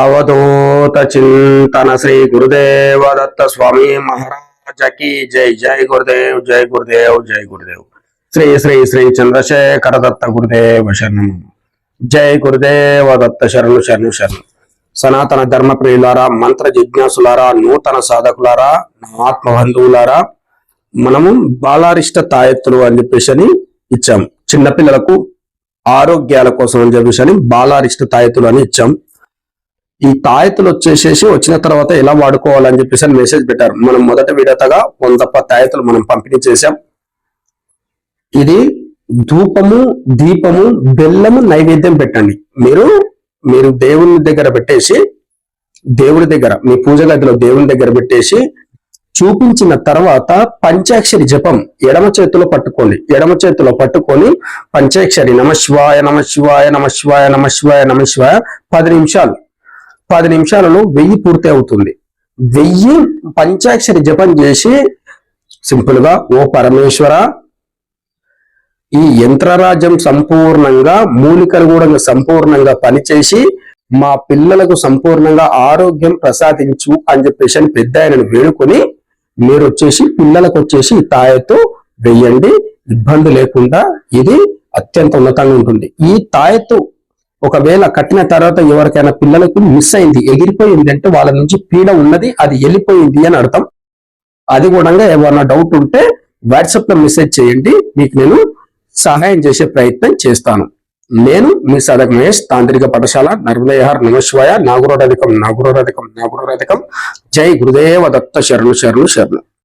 అవధూత చింతన శ్రీ గురుదేవ దత్త స్వామి మహారాజకి జై. జై గురుదేవ్ జై గురుదేవ్ జై గురుదేవ్. శ్రీ శ్రీ శ్రీ చంద్రశేఖర దత్త గురుదేవ శరణం. జై గురుదేవ దత్త శరణు శరణు శరణు. సనాతన ధర్మ ప్రియులారా మంత్ర జిజ్ఞాసులారా నూతన సాధకులారా నా ఆత్మ బంధువులారా మనము బాలారిష్ట తాయెత్తులు అని చెప్పేసి అని ఇచ్చాం. చిన్నపిల్లలకు ఆరోగ్యాల కోసం అని చెప్పేసి అని బాలారిష్ట తాయెత్తులు అని ఇచ్చాం. ఈ తాయెత్తులు వచ్చేసేసి వచ్చిన తర్వాత ఎలా వాడుకోవాలని చెప్పేసి అని మెసేజ్ పెట్టారు. మనం మొదట విడతగా వంద తాయెత్తులు మనం పంపిణీ చేశాం. ఇది ధూపము దీపము బెల్లము నైవేద్యం పెట్టండి. మీరు మీరు దేవుని దగ్గర పెట్టేసి దేవుడి దగ్గర మీ పూజ గదిలో దేవుని దగ్గర పెట్టేసి చూపించిన తర్వాత పంచాక్షరి జపం ఎడమ చేతిలో పట్టుకోండి. ఎడమ చేతిలో పట్టుకొని పంచాక్షరి నమ శివాయ నమ శివాయ నమ శివాయ నమ శివాయ నమ శివాయ పది నిమిషాలు. పది నిమిషాలలో వెయ్యి పూర్తి అవుతుంది వెయ్యి పంచాక్షరి జపం చేసి సింపుల్గా ఓ పరమేశ్వర ఈ యంత్రరాజ్యం సంపూర్ణంగా మూలికలు కూడా సంపూర్ణంగా పనిచేసి మా పిల్లలకు సంపూర్ణంగా ఆరోగ్యం ప్రసాదించు అని చెప్పేసి అని పెద్ద ఆయనను వేడుకొని మీరు వచ్చేసి పిల్లలకు వచ్చేసి ఈ వెయ్యండి. ఇబ్బంది లేకుండా ఇది అత్యంత ఉన్నతంగా ఉంటుంది. ఈ తాయెత్తు ఒకవేళ కట్టిన తర్వాత ఎవరికైనా పిల్లలకు మిస్ అయింది ఎగిరిపోయింది అంటే వాళ్ళ నుంచి పీడ ఉన్నది అది వెళ్ళిపోయింది అని అర్థం. అది కూడా ఏమైనా డౌట్ ఉంటే వాట్సాప్లో మెసేజ్ చేయండి మీకు నేను సహాయం చేసే ప్రయత్నం చేస్తాను. నేను మీ సదక్ మహేష్ తాంత్రిక పాఠశాల నర్మదయహార్ నమశివాయ నాగురోరధికం నాగురోరధికం నాగురోరధికం జై గురుదేవ దత్త శరణు శరణు శరణు.